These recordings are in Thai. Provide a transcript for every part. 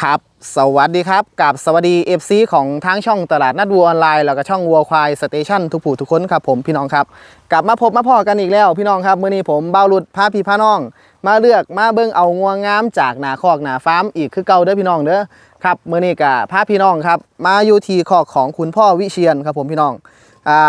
ครับสวัสดีครับกับสวัสดี FC ของทางช่องตลาดนัดวัวออนไลน์แล้วก็ช่องวัวควายสเตชันทุกผู้ทุกคนครับผมพี่น้องครับ กลับมาพบมาพอกันอีกแล้ว พี่น้องครับเมื้อนี้ผมเบ้ารุดพาพี่พาน้อง มาเลือกมาเบิ่งเอางัวงามจากหนาคอกหนาฟาร์มอีกคือเก่าเด้อพี่น้องเด้อครับเมื้อนี้กับพาพี่น้องครับ มาอยู่ที่คอกของคุณพ่อวิเชียนครับผมพี่น้องอ่า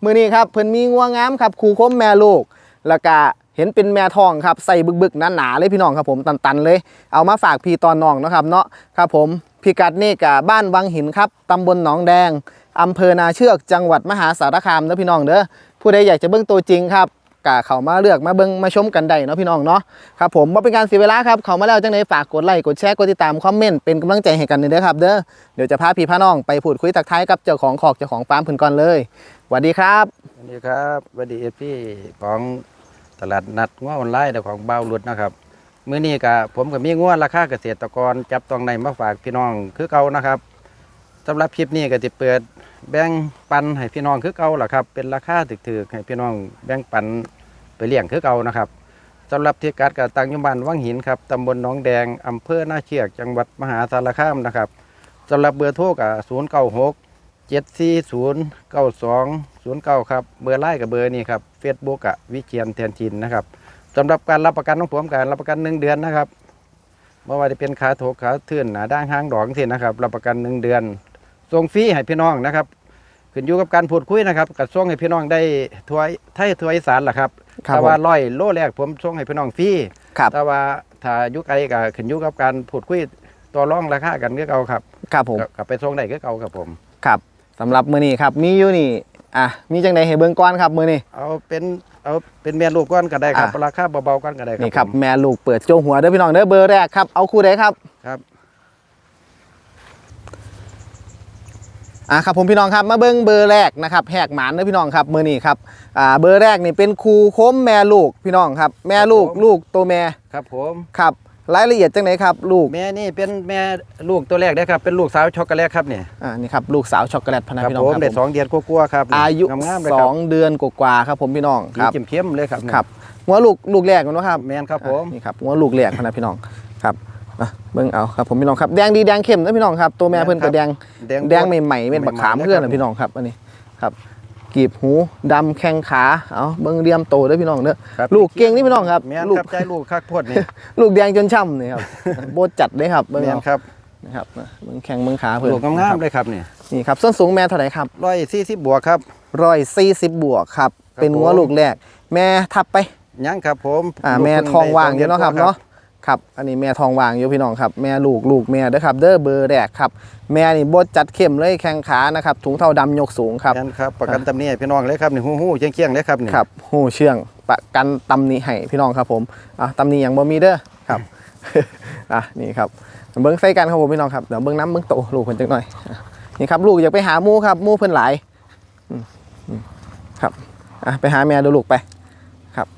เมื้อนี้ครับเพิ่นมีงัวงามครับคู่คมแม่ลูกแล้วก็ เห็นเป็นแม่ทองครับใส่บึกๆหนาๆเลยพี่น้องครับผมตันๆเลย เอามาฝากพี่ตอนน้องนะครับเนาะครับผมพิกัดนี่กับบ้านวังหินครับตำบลหนองแดงอำเภอนาเชือกจังหวัดมหาสารคามเด้อพี่น้องเด้อผู้ใดอยากจะเบิ่งตัวจริงครับกะเขามาเลือกมาเบิ่งมาชมกันได้เนาะพี่น้องเนาะครับผมว่าเป็นการเสียเวลาครับเขามาแล้วจังไดฝากกดไลค์กดแชร์กดติดตามคอมเมนต์เป็นกำลังใจให้กันเด้อครับเด้อเดี๋ยวจะพาพี่พาน้องไปพูดคุยทักท้ายกับเจ้าของขอกเจ้าของฟาร์มเพิ่นก่อนเลยสวัสดีครับสวัสดีครับสวัสดีพี่ของ ตลาดนัดง้วออนไลน์และของเบาหลุดนะครับมื้อนี้ก็ผมก็มีง้วราคาเกษตรกรจับต้องในมาฝากพี่น้องคือเก่านะครับสำหรับคลิปนี้ก็จะเปิดแบ่งปันให้พี่น้องคือเก่าล่ะครับ เป็นราคาถึกๆให้พี่น้องแบ่งปันไปเลี้ยงคือเก่านะครับสำหรับที่กัดกับตังยุบันวังหินครับตำบลหนองแดงอำเภอหน้าเชือกจังหวัดมหาสารคามนะครับสำหรับเบอร์โทรกับศูนย์ เก้าหกเจ็ดสี่ศูนย์เก้าสองศูนย์เก้าครับ เบอร์ไล่กับเบอร์นี้ครับเฟซบุ๊กอะวิเชียนแทนจินนะครับสำหรับการรับประกันของผมการรับประกันหนึ่งเดือนนะครับเมื่อว่าจะเป็นขาโถกขาเทื่อนหนาด้านห้างดอกสินะครับรับประกันหนึ่งเดือนส่งฟรีให้พี่น้องนะครับขึ้นอยู่กับการพูดคุยนะครับกับส่งให้พี่น้องได้ทวยไทยทวยอีสานล่ะครับครับแต่ว่าผมร้อยโลแรกผมส่งให้พี่น้องฟรีครับแต่ว่าถ้าอยุไกลก็ขึ้นอยู่กับการพูดคุยต่อรองราคากันก็เก่าครับ ครับผมก็ก็ไปส่งได้ก็เก่าครับผมครับ สำหรับมือนี้ครับ มีอยู่นี่ อะ มีจังใดให้เบิ่งก่อนครับมือนี้ เอาเป็นเอาเป็นแม่ลูกก้อนก็ได้ครับอะราคาเบาๆก้อนก็ได้ครับนี่ครับผมแม่ลูกเปิดโจหัวเด้อพี่น้องเด้อเบอร์แรกครับ เอาคู่ใดครับ ครับ อะครับผมพี่น้องครับมาเบิ่งเบอร์แรกนะครับแหกหมานเด้อพี่น้องครับมือนี้ครับ อ่า เบอร์แรกนี่เป็นครูโคมแม่ลูกพี่น้องครับ แม่ลูกลูกตัวแม่ ครับผม ครับ รายละเอียดจังไหนครับ ลูกแม่นี่เป็นแม่ลูกตัวแรกได้อครับเป็นลูกสาวช็อกโกแลตครับเนี่ยอ่านี่ครับลูกสาวช็อกโกแลตพะนะครับพี่น้องผมครับได้ผมสองเดือนกลัวาๆครับอายุงามๆเลยสคอรับงเดือนกว่าๆครับผมพี่น้องครับสีเข้มๆเลยครับครับหัวลูกลูกแรกมันวะครับแมนครับผมอะนี่ครับหัวลูกแรกพะนะพี่น้องครับอะเบิ่งเอาครับผมพี่น้องครับแดงดีแดงเข้มนะพี่น้องครับตัวแม่เพิ่นก็แดงแดงใหม่ๆเม็ดบักขามเพื่อนนะพี่น้องครับอันนี้ครับ กีบหูดำแข้งขาเอาเบิ้งเรียมโตเด้วยพี่น้องเด้อครับ ลูกเก่งนี่พี่น้องครับแมนลูกครับใจลูกคักโพดนี่ ลูกแดงจนช่ำนี่ครับ โบดจัดเลยครับเบิ้งแมนเอาครับนะครับนะเบิ้งแข้งเบิ้งขาเพื่อนลูกงามๆเลยครับนี่นี่ครับส้นสูงแม่เท่าไหร่ครับร้อยสี่สิบบวกครับ ร้อยสี่สิบบวกครับ ครับเป็นงัวผม ลูกแรก แม่ทับไป ยังครับผมอ่าลูกแม่พิ่ทองว่างอยู่ได้เนาะครับสดืเนาะ ครับ อันนี้แม่ทองว่างอยู่พี่น้องครับ แม่ลูกลูกแม่เด้อครับ เด้อเบอร์แรกครับ แม่นี่โบดจัดเข้มเลยแข้งขานะครับถุงเท้าดำยกสูงครับแมนครับประกันตำหนี้ให้พี่น้องเลยครับนี่หู้ๆเคียงๆเลยครับนี่ครับหูเชื่องประกันตำหนิให้พี่น้องครับผมอะตำหนิอย่างบ่มีเด้อครับอะนี่ครับเบิ้งใส่กันครับผมพี่น้องครับเดี๋ยวเบิ้งน้ำเบิ้งโตลูกเพิ่นจักหน่อยอะนี่ครับลูกอยากไปหาหมูครับหมูเพิ่นหลายอืมอืมครับอะไปหาแม่ดูลูกไปครับ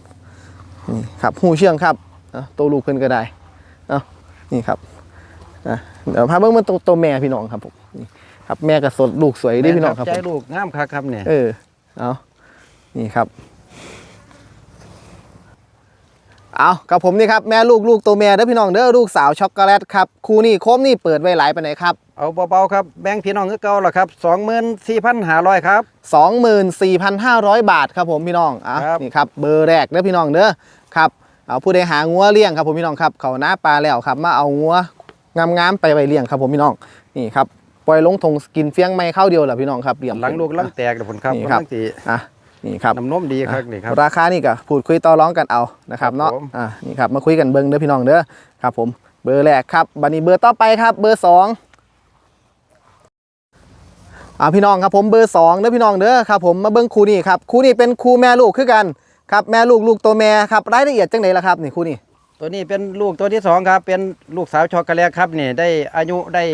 นี่ครับหูเชื่องครับ อะโตลูกเพิ่นก็ได้เอ้านี่ครับอะเดี๋ยวพาเบิ้งมันโตโตแม่พี่น้องครับผมนี่ครับแม่ก็สดลูกสวยเด้พี่น้องครับใจผมลูกงามคักครับเนี่ยเออเอานี่ครับเอากับผมนี่ครับแม่ลูกลูกตัวแม่เด้อพี่น้องเด้อลูกสาวช็อกโกแลตครับคู่นี่โคมนี่เปิดไว้หลายไปไหนใดครับเอาเบาๆครับแบ่งพี่น้องคือเก่าล่ะครับสองหมื่นสี่พันห้าร้อยครับ24,500บาทครับผมพี่น้องอะครับนี่ครับเบอร์แรกเด้อพี่น้องเด้อครับ เอาผู้ใดหางัวเลี้ยงครับผมพี่น้องครับเขาหน้าปลาแล้วครับ มาเอางัวงามๆไปไว้เลี้ยงครับผมพี่น้องนี่ครับปล่อยลงทงกินเฟี้ยงไม่เข้าเดียวแหละพี่น้องครับเลี้ยงหลังลูกหลังแตกเดี๋ยวผมครับนี่ครับกำลังสิอะนี่ครับน้ำนมดีครับนี่ครับราคานี่ก็พูดคุยต่อร้องกันเอานะครับครับเนาะผมอ่านี่ครับมาคุยกันเบิ้งเด้อพี่น้องเด้อครับ ผมเบอร์แรกครับบันนี้เบอร์ต่อไปครับ เบอร์สองอ่าพี่น้องครับผมเบอร์สองเด้อพี่น้องเด้อครับผมมาเบิ้งคู่นี้ครับคู่นี้เป็นคู่แม่ลูกคือกัน ครับแม่ลูกลูกตัวแม่ครับรายละเอียดจังไหนล่ะครับนี่คู่นี้ตัวนี้เป็นลูกตัวที่สองครับ เป็นลูกสาวช็อกโกแลตครับนี่ได้อายุได้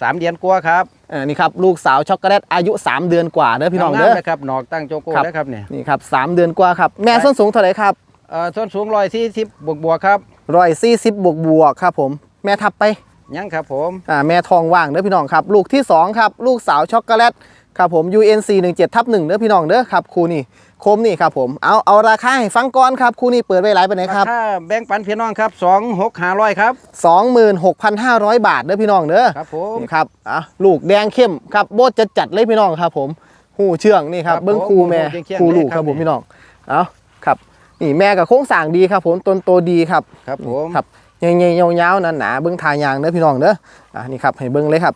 สามเดือนกว่าครับอ่านี่ครับลูกสาวช็อกโกแลตอายุ 3 เดือนกว่าเด้อพี่น้องเด้อามๆนะครับหนอกตั้งโจโก้ครับ นะครับนี่นี่ครับสามเดือนกว่าครับแม่ส้นสูงเท่าไหร่ครับเอ่อส้นสูงร้อยสี่สิบบวกบวกๆครับร้อยสี่สิบบวกบวกๆครับผมแม่ทับไปยังครับผมอ่าแม่ทองว่างเด้อพี่น้องครับลูกที่2ครับลูกสาวช็อกโกแลตครับผม UNC 17ทับ1เด้อพี่น้องเด้อครับครูนี่ โคมนี่ครับผมเอาเอาราคาให้ฟังก่อนครับคู่นี้เปิดไว้หลายไปไหนใดครับถ้าแบ่งปันพี่น้องครับสองหกห้าร้อยครับ26,500 บาทเด้อพี่น้องเด้อครับผมนี่ครับอะลูกแดงเข้มครับโบดจะจัดเลยพี่น้องครับผมหูเชื่องนี่ครับครับเบิ้งผมคูแม่หูเชื่องๆคูลูกเลยคครัรับบผมพี่น้องเอาครับนี่แม่กับโค้งสร้างดีครับผมต้นโตดีครับครับผมครับใหญ่ๆยาวๆหนาๆเบิ้งทายางเด้อพี่น้องเด้ออะนี่ครับให้เบิ้งเลยครับ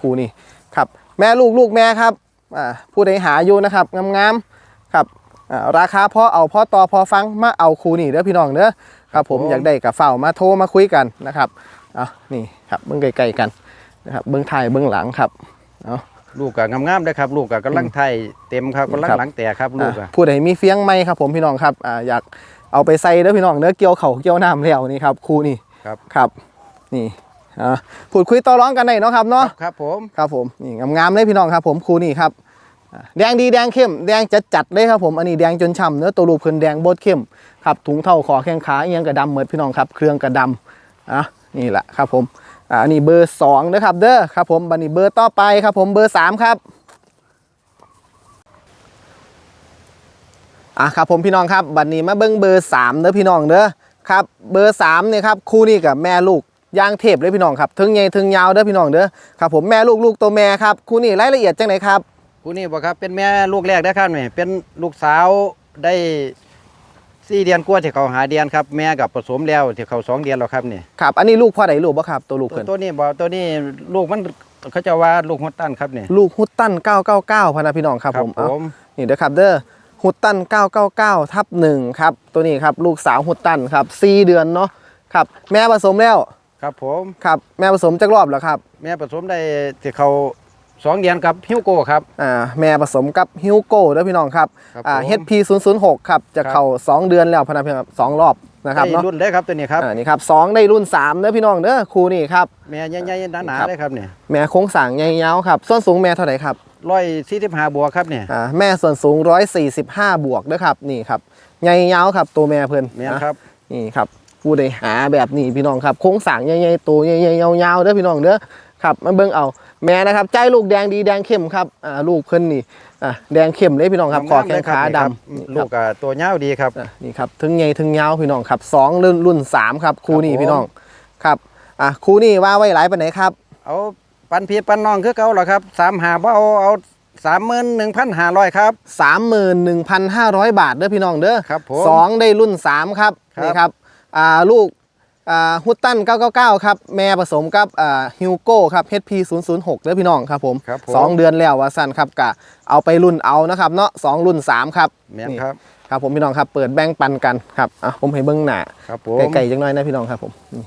คูนี่ครับ แม่ลูกลูกแม่ครับอ่าผู้ใดหาอยู่นะครับงามๆครับอ่า ราคาพอเอาพอต่อพอฟังมาเอาคูนี่เด้อพี่น้องเด้อครับผมอยากได้กับเฝ้ามาโทรมาคุยกันนะครับอะนี่ครับเบิ้งไกลๆกันนะครับเบิ้งถ่ายเบิ้งหลังครับเอาลูกกับงามๆเลยครับ ลูกกับกำลังไทยเต็มครับกำลังครับหลังแตกครับลูกอะอะผู้ใดมีเฟียงไหมครับผมพี่น้องครับอ่าอยากเอาไปใส่เด้อพี่น้องเด้อเกี่ยวเขาเกี่ยวน้ำแล้วนี่ครับครูนี่ครับครับนี่อ่าพูดคุยต่อร้องกันได้เนาะครับคเนาะรับครับผมครับผมนี่งามๆเลยพี่น้องครับ ผมครูนี่ครับอ่า แดงดีแดงเข้มแดงจัดจัดเลยครับผมอันนี้แดงจนฉ่ำเนื้อตัวลูกเพิ่นแดงโบดเข้มครับถุงเท่าคอแข้งขาเอียงกระดำเหมือนพี่น้องครับ เครื่องกระดำอะนี่แหละครับผมอ่าอันนี้เบอร์สองนะครับเด้อครับผมบันนี้เบอร์ต่อไปครับผมเบอร์สามครับอะครับผมพี่น้องครับบันนี้มาเบิ้งเบอร์3เด้อพี่น้องเด้อครับเบอร์3เนี่ยครับคู่นี้กับแม่ลูกย่างเทพเลยพี่น้องครับถึงใหญ่ถึงยาวเด้อพี่น้องเด้อครับผมแม่ลูกลูกตัวแม่ครับคู่นี้รายละเอียดจังไหนครับ ผู้นี้บอกครับเป็นแม่ลูกแรกได้อครับนี่เป็นลูกสาวได้สี่เดือนกว่าที่เขาหาเดือนครับ แม่กับผสมแล้วที่เขาสองเดือนแล้วครับนี่ครับ อันนี้ลูกพ่อใดลูกบ่ครับ ตัวลูกตัวเพิ่นตัวนี้บอกตัวนี้ลูกมันเขาจะว่าลูกหัวตั้นครับนี่ลูกฮุตตัน999พะนะพี่น้องครับผมผเอามนี่เด้อครับเด้อฮุตตัน999ทับ1ครับ ตัวนี้ครับลูกสาวฮุตตันครับ4เดือนเนาะครับ แม่ผสมแล้วครับผมครับแม่ผสมจักรอบแล้วครับ แม่ผสมได้ที่เขา สองเดือนกับฮิวโก้ครับ อ่าแม่ผสมกับฮิวโก้ด้วยพี่น้องครับครับอ่า ผม HP 0 0 6ครับจะครับเข้า2เดือนแล้วพะนักพี่ครับสองรอบนะครับได้เนาะรุ่นได้ครับตัวนี้ครับอ่านี่ครับสองได้รุ่น3เด้อพี่น้องเด้อครูนี่ครับ แม่ใหญ่ๆหนาครับๆเลยครับนี่แม่โค้งสร้างใหญ่ยาวครับส่วนสูงแม่เท่าไหร่ครับร้อยสี่สิบห้าบวกครับเนี่ยอ่าแม่ส่วนสูง 145 บวกเด้อครับนี่ครับใหญ่ยาวครับตัวแม่เพิ่นแม่นนะ ครับนี่ครับผู้ใดหาแบบนี้พี่น้องครับโค้งสร้างใหญ่ๆตัวใหญ่ๆยาวๆเด้อพี่น้องเด้อครับมาเบิ่งเอา แม่นะครับใจลูกแดงดีแดงเข้มครับอ่าลูกเพิ่นนี่อ่าแดงเข้มเลยพี่น้องครับคอแข้งขาดำนี่ครับลูกกับตัวเงาวดีครับอะนี่ครับถึงใหญ่ถึงยาวพี่น้องครับสองรุ่นรุ่นสามครับคู่นี้ครับผมพี่น้องครับอะคู่นี้ว่าไว้หลายปานไหนครับ เอาปันพี่ปันน้องคือเก่าเหรอครับสามหาบ่เอาเอาสามหมื่นหนึ่งพันห้าร้อยครับสามหมื่นหนึ่งพันห้าร้อยบาทเด้อพี่น้องเด้อครับผมสองได้รุ่นสามครับครับนี่ครับอ่าลูกอ่า ฮุตตัน 999 ครับ แม่ผสมกับอ่าฮิวโก้ครับ HP 006เด้อพี่น้องครับผมครับผมสองเดือนแล้วว่าสั้นครับกะเอาไปรุ่นเอานะครับเนาะสองรุ่นสามครับแม่นครับ ครับผมพี่น้องครับเปิดแบ่งปันกันครับอะผมให้เบิ้งหน้าครับผมไก่ๆจังน้อยนะพี่น้องครับผมนี่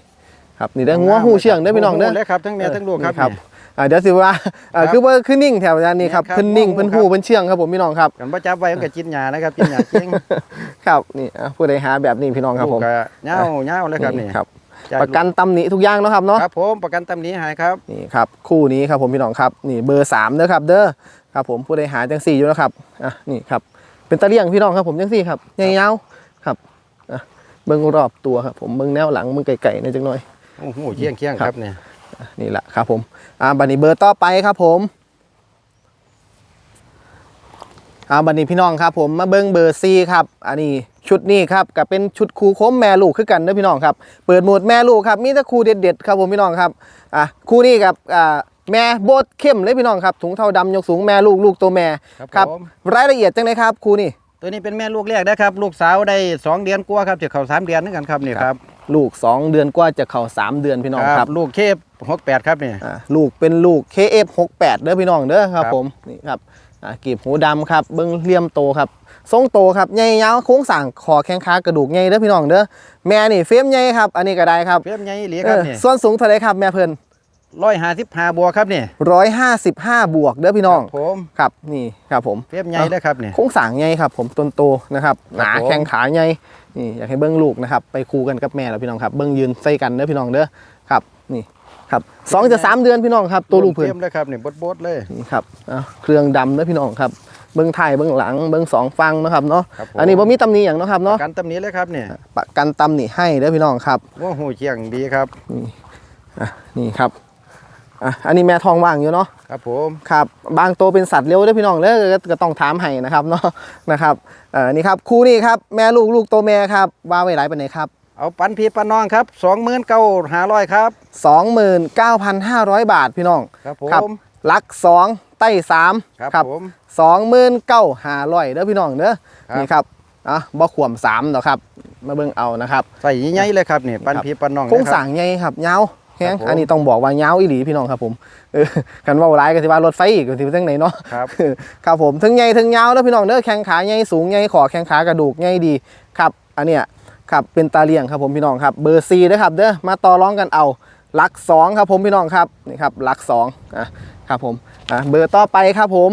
ครับนี่ได้องัวหูเชื่องเด้อพี่น้องเด้อหูเลยครับทั้งแม่ทั้งลูกครับนี่ครับนี่ อ่าเดี๋ยวสิว่าอ่าครับคือว่าคือนิ่งแถวนี้ครับเนี่ยครับเพิ่นนิ่งหูเพิ่นครับหูเพิ่นเชื่องครับผมพี่น้องครับกันบ่จับไว้มันก็กินหญ้านะครับกินหญ้าจริงครับนี่อะผู้ใดหาแบบนี้พี่น้องครับลูผกมก็เงาเงาเลยครับนี่ครับ จ่ายประกันตำหนิทุกอย่างเนาะครับเนาะ ครับผมประกันตำหนี้หายครับ นี่ครับคู่นี้ครับผมพี่น้องครับนี่เบอร์สามเด้อครับ เด้อครับผมผู้ใดหาจังสี่อยู่นะครับอะนี่ครับเป็นตะเลี่ยงพี่น้องครับผมจังสี่ครับยาวๆครับอะเบิ้งรอบตัวครับผมเบิ้งแนวหลังเบิ้งไก่ๆในอยจังหน่อย โอ้โหเคียงเคียงๆครับเนี่ย นี่แหละครับผมอ่าบันนี้เบอร์ต่อไปครับผมอ่าบันนี้พี่น้องครับผมมาเบิ้งเบอร์ซีครับอันนี้ชุดนี้ครับกับเป็นชุดคูโค้มแม่ลูกคือกันเด้อพี่น้องครับเปิดโหมดแม่ลูกครับมีแต่คูเด็ดๆครับผมพี่น้องครับอะคู่นี้กับอ่าแม่โบดเข้มเลยพี่น้องครับถุงเท่าดำยกสูงแม่ลูกลูกตัวแม่ครับบผมรายละเอียดจังเลยครับคู่นี้ตัวนี้เป็นแม่ลูกแรกนะครับ ลูกสาวได้สองเดือนกว่าครับจะเข้าสามเดือนนึงกันครับนี่ครับ ลูก 2 เดือนกว่าจะเข้า3 เดือนพี่น้องครับลูกเคฟหกแปดครับนี่ อ่าลูกเป็นลูก KF68 เด้อพี่น้องเด้อครับครับ ผมนี่ครับอ่ากีบหูดำครับเบิ้งเลี่ยมโตครับทรงโตครับใหญ่ยาวโค้งสั่งคอแข้งขากระดูกใหญ่เด้อพี่น้องเด้อแม่นี่เฟรมใหญ่ครับ อันนี้ก็ได้ครับเพียมใหญ่อีหลีเอครับอนี่ส่วนสูงเท่าไหรครับแม่เพิ่นร้อยห้าสิบห้าบวกครับนี่155 บวกเด้อพี่น้องผมครับนี่ครับผม เพียมใหญ่เลยครับนี่ โค้งสั่งใหญ่ครับผมต้นโตนะครับหนาครับผม แข้งขาใหญ่ นี่อยากให้เบิ้งลูกนะครับไปคู่กันกับแม่แล้วพี่น้องครับเบิ้งยืนใส่กันเด้อพี่น้องเด้อครับนี่ครับสองจะสามเดือนพี่น้องครับตัวลูกเพิ่นเพียมเลยครับนี่บดบดๆเลยนี่ครับอะเครื่องดำนะพี่น้องครับเบื้องไทายเบื้องหลังเบื้องสองฟังนะครับเนาะครับผมอันนี้บ่มีตำหนิอย่างเนาะครับเนาะกันตำหนี้เลยครับนี่ประกันตำหนิให้เด้อพี่น้องครับว่าหูเชียงดีครับอะนี่ครับ อะอันนี้แม่ทองว่างอยู่เนาะครับผมครับบางตัวเป็นสัตว์เลี้ยวเด้อพี่น้องเด้อก็ก็ต้องถามให้นะครับเนาะนะครับเอ่อนี่ครับคู่นี้ครับแม่ลูกลูกตัวแม่ครับว่าไว้หลายปานไหนครับเอาปันพี่ปันน้องครับสองหมื่นเก้าห้าร้อยครับ29,500บาทพี่น้องครับผครับมลักสองไต้สามครับผมสองหมื่นเก้าห้าร้อยเด้อพี่น้องเด้อครับนี่ครับอะบ่ขวมสามดอกครับมาเบิ่งเอานะครับใส่ใหญ่ๆเลยครับนี่ปันพี่ปันน้องโครงนะคสรับร้างใหญ่ครับยาว แฮงครับผมอันนี้ต้องบอกว่ายาวอีหลีพี่น้องครับผมเออกันว่าหลายก็สิว่ารถไฟอีกก็สิเป็นจังไหนเนาะครับครับผมถึงใหญ่ถึงยาวแล้วพี่น้องเด้อแข้งขาใหญ่สูงใหญ่ขอแข้งขากระดูกใหญ่ดีครับ อันเนี้ยครับเป็นตาเลี่ยงครับผมพี่น้องครับเบอร์ซีนะครับเด้อมาต่อรองกันเอาหลักสองครับผมพี่น้องครับนี่ครับหลักสองอะครับผมอะเบอร์ต่อไปครับผม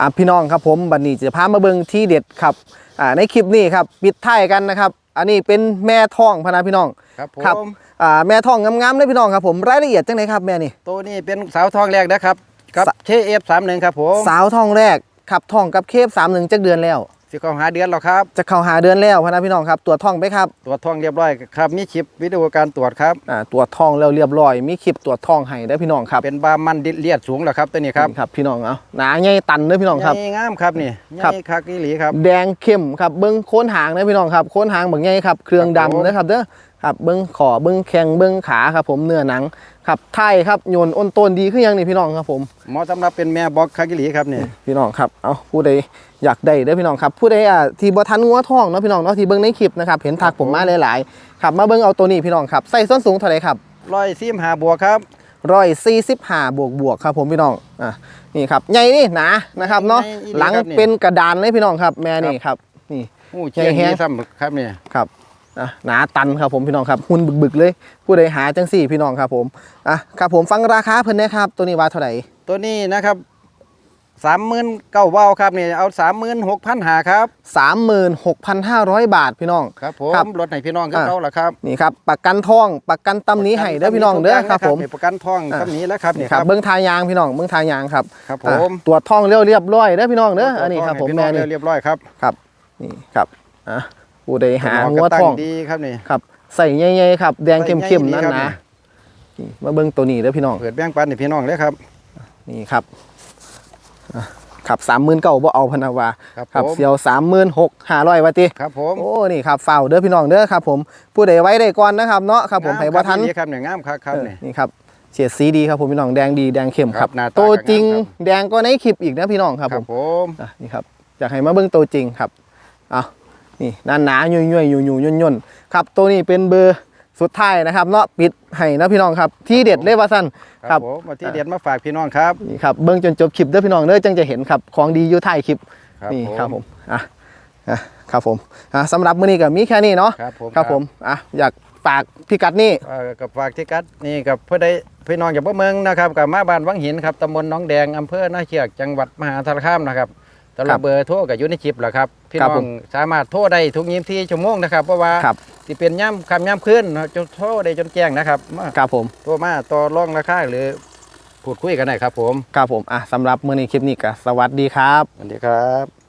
อะพี่น้องครับผมบัดนี้จะพามาเบิ่งที่เด็ดครับอ่าในคลิปนี้ครับปิดท้ายกันนะครับ อันนี้เป็นแม่ท้องพะนะพี่น้องครับผครับมอ่าแม่ท้องงามๆเลยพี่น้องครับผมรายละเอียดจังไหนครับแม่นี่ตัวนี้เป็นสาวทองแรกนะครับกับสะเคเอฟสามหนึ่งครับผมสาวท้องแรกขับท้องกับเคฟสามหนึ่งจักเดือนแล้ว สิเข้าหาเดือนแล้วครับ จะเข้าหาเดือนแล้วพะนะพี่น้องครับตรวจท้องไปครับตรวจท้องเรียบร้อยครับมีชิปวิดีโอการตรวจครับอ่าตรวจท้องแล้วเรียบร้อย มีคลิปตรวจท้องให้ได้อพี่น้องครับเป็นบามันดิเลียดสูงแล้วครับตัวนี้ครับนี่ครับพี่น้องเอาหนาใหญ่ตันเด้อพี่น้องครับใหญ่งามครับนี่ใหครับญ่คักอีหลีครับ แดงเข้มครับเบิ้งโค้นหางนะพี่น้องครับโค้นหางเบิ่งใหญ่ครับเครื่องครับผม ดำนะครับเด้อครับเบิ้งขอเบิ้งแข้งเบิ้งขาครับผมเนื้อหนัง ครับไทยครับโยนอ้นต้นดีขึ้นยังนี่พี่น้องครับผมเหมาะสำหรับเป็นแม่บอกคักอีหลีครับนี่พี่น้องครับเอาผู้ใดอยากได้เด้อพี่น้องครับผู้ใดอะที่บ่ทันงัวท้องเนาะพี่น้องเนาะที่เบิ่งในคลิปนะครับเห็นทักผมมาหลายๆครับมาเบิ่งเอาตัวนี้พี่น้องครับใส่ส้นสูงเท่าไหร่ครับร้อยซีมหาบัวครับร้อยสี่สิบห้าบวกบวกครับผมพี่น้องอะนี่ครับใหญ่นี่หนานะครับเนาะใญ่อีหลังครับนี่เป็นกระดานเลยพี่น้องครับแม่นี่ครับนี่หูเชียงใหญ่แฮะดีซ้ำครับนี่ครับ อะหนาตันครับผมพี่น้องครับหุ่นบึกๆเลย ผู้ใดหาจังสี่พี่น้องครับผมอะครับผมฟังราคาเพิ่นนะครับ ตัวนี้ว่าเท่าไหร่ตัวนี้นะครับสามหมื่นเก้าเบาครับนี่เอาสามหมื่นหกพันหาครับสามหมื่นหกพันห้าร้อยบาทพี่น้องครับผมครับรถให้พี่น้องก็อะเขาละครับนี่ครับประกันทองประกันตำหนี้ให้เด้อพี่น้องเด้อครับผมนี่ประกันทองอะตำหนี้แล้วครับนี่นี่ครับเบิ้งทายางพี่น้องเบิ้งทายางครับครับผอะมตรวจทองเรียวเรียบร้อยเด้อพี่น้องเด้ออันนี้ครับผมให้พี่แม่องนี่เรียบร้อยครับครับนี่ครับอะ ผู้ใดหาหมงัวก็ทองดีครับนี่ครับใส่ใหญ่ๆครับ แดงเข้มใส่ๆใหญ่นั่นดีครับนะนี่มาเบิ้งตัวนี้เด้อพี่น้องเปิดแบ่งปันให้พี่น้องเลยครับ นี่ครับอะครับสามหมื่นเก้าบ่เอาพะนาวาครับครับผมเสียวสามหมื่นหกห้าร้อยวาติครับผมโอ้นี่ครับเฝ้าเด้อพี่น้องเด้อครับ ผมผู้ใดไว้ได้ก่อนนะครับเนาะครับผมให้บ่ทันงามครับนี่ครับเนี่ยงามครับครับเออนี่นี่ครับเฉดสีดีครับผมพี่น้องแดงดีแดงเข้มคครัรับบหน้าตาตัวจริงก็งามครับแดงก็ในคลิปอีกนะพี่น้องครับคผรับมผมอะนี่ครับอยากให้มาเบิ้งตัวจริงครับเอา นี่หนาหนาๆยุ่ยยุ่ยยุ่ยยุ่ยยุ่ยยุ่ยครับตัวนี้เป็นเบอร์สุดท้ายนะครับเนาะปิดให้นะพี่น้องครับ ที่เด็ดเลยว่าสั้นคครัรับบผมมาที่เด็ดมาฝากพี่น้องครับนี่ครับเบิ้งจนจบคลิปเด้อพี่น้องเด้อจังจะเห็นครับของดีอยู่ท้ายคลิปครับนี่ผมครับผมอะอะครับผมอะสำหรับมื้อนี้ก็มีแค่นี้เนาะครับผมครับผมอะอยากฝากพิกัดนี่เอ่อกับฝากที่กัดนี่กับเพื่อได้พี่น้องจากบ้านเมืองนะครับกับมาบ้านวังหินครับตำบลหน้องแดงอำเภอนาเชือกจังหวัดมหาสารคามนะครับ ตำหรับเบอร์โทรกับยูในิชิปแหละครับพี่น้องสามารถโทรได้ทุกยี่ที่ชั่วโมงนะครับเพราะว่าครับที่เป็นย่ำคำย่ำขึ้นเนาะจะโทรได้จนแจ้งนะครับมาครับผมโทรมาต่อรองราคาหรือพูดคุยกันได้ครับผมครับผมอะสำหรับมื้อนี้คลิปนี้ก็สวัสดีครับ สวัสดีครับ